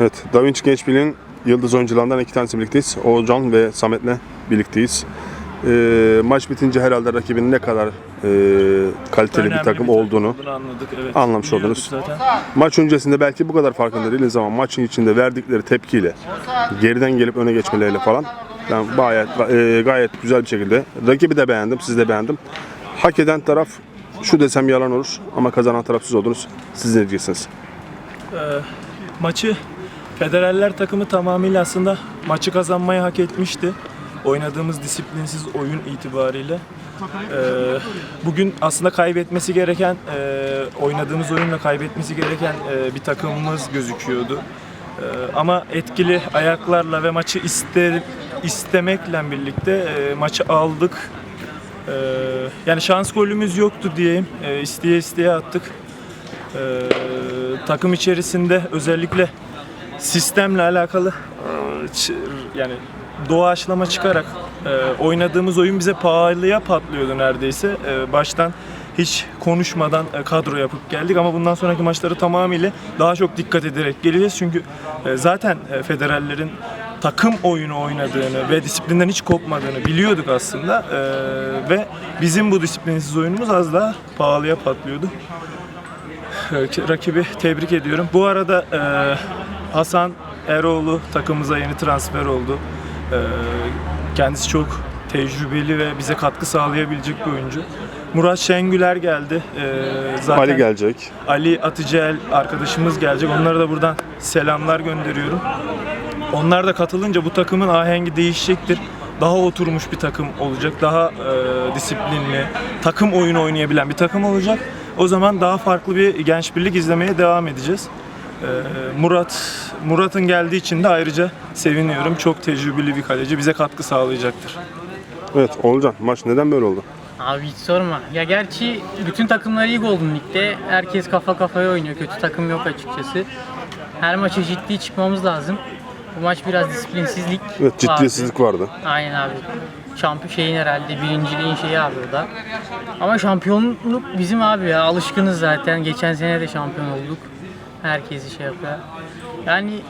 Evet, Da Vinci Genç Birliği'nin yıldız oyuncularından iki tanesi birlikteyiz. Oğuzcan ve Samet'le birlikteyiz. Ee, maç bitince herhalde rakibin ne kadar e, kaliteli bir Önemli takım olduğunu anladık. Evet. anlamış Biliyorduk oldunuz. Zaten. Maç öncesinde belki bu kadar farkında değiliz ama maçın içinde verdikleri tepkiyle, geriden gelip öne geçmeleriyle falan ben gayet, e, gayet güzel bir şekilde rakibi de beğendim, siz de beğendim. Hak eden taraf şu desem yalan olur ama kazanan taraf siz oldunuz. Siz ne diyeceksiniz? Maçı Federaller takımı tamamıyla aslında maçı kazanmayı hak etmişti. Oynadığımız disiplinsiz oyun itibariyle. Ee, bugün aslında kaybetmesi gereken, e, oynadığımız oyunla kaybetmesi gereken e, bir takımımız gözüküyordu. Ee, ama etkili ayaklarla ve maçı iste, istemekle birlikte e, maçı aldık. Ee, yani şans golümüz yoktu diyeyim. Ee, isteye isteye attık. Ee, takım içerisinde özellikle sistemle alakalı e, yani doğaçlama çıkarak e, oynadığımız oyun bize pahalıya patlıyordu neredeyse. E, baştan hiç konuşmadan kadro yapıp geldik ama bundan sonraki maçları tamamıyla daha çok dikkat ederek geleceğiz. Çünkü zaten federallerin takım oyunu oynadığını ve disiplinden hiç kopmadığını biliyorduk aslında. Ve bizim bu disiplinsiz oyunumuz az daha pahalıya patlıyordu. Rak- rakibi tebrik ediyorum. Bu arada Hasan Eroğlu takımımıza yeni transfer oldu. E, kendisi çok tecrübeli ve bize katkı sağlayabilecek bir oyuncu. Murat Şengüler geldi. E, zaten Ali gelecek. Ali Atıcel arkadaşımız gelecek. Onlara da buradan selamlar gönderiyorum. Onlar da katılınca bu takımın ahengi değişecektir. Daha oturmuş bir takım olacak. Daha e, disiplinli, takım oyunu oynayabilen bir takım olacak. O zaman daha farklı bir genç birlik izlemeye devam edeceğiz. E, Murat Murat'ın geldiği için de ayrıca seviniyorum. Çok tecrübeli bir kaleci. Bize katkı sağlayacaktır. Evet, Oğulcan maç neden böyle oldu? Abi hiç sorma. Ya gerçi bütün takımlar iyi Golden Lig'de. Herkes kafa kafaya oynuyor. Kötü takım yok açıkçası. Her maça ciddi çıkmamız lazım. Bu maç biraz disiplinsizlik Evet, vardı. ciddiyetsizlik vardı. Aynen abi. Şampiyon şeyin herhalde birinciliğin şeyi abi o da. Ama şampiyonluk bizim abi ya. Alışkınız zaten. Geçen sene de şampiyon olduk. Herkesi şey yapıyor. Yani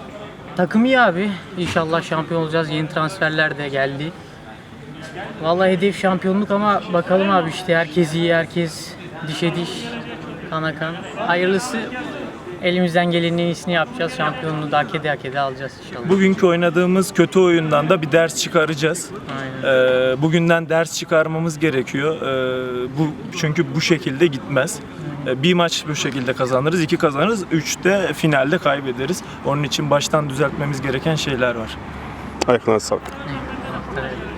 takım iyi abi. İnşallah şampiyon olacağız. Yeni transferler de geldi. Vallahi hedef şampiyonluk ama bakalım abi işte herkes iyi, herkes dişe diş, kana kan. Hayırlısı elimizden gelenin en iyisini yapacağız. Şampiyonluğu da hak ede hak ede alacağız inşallah. Bugünkü oynadığımız kötü oyundan da bir ders çıkaracağız. Aynen. Ee, bugünden ders çıkarmamız gerekiyor. Ee, bu çünkü bu şekilde gitmez. Ee, bir maç bu şekilde kazanırız, iki kazanırız, üçte finalde kaybederiz. Onun için baştan düzeltmemiz gereken şeyler var. Ayaklarına sağlık. Eyvallah.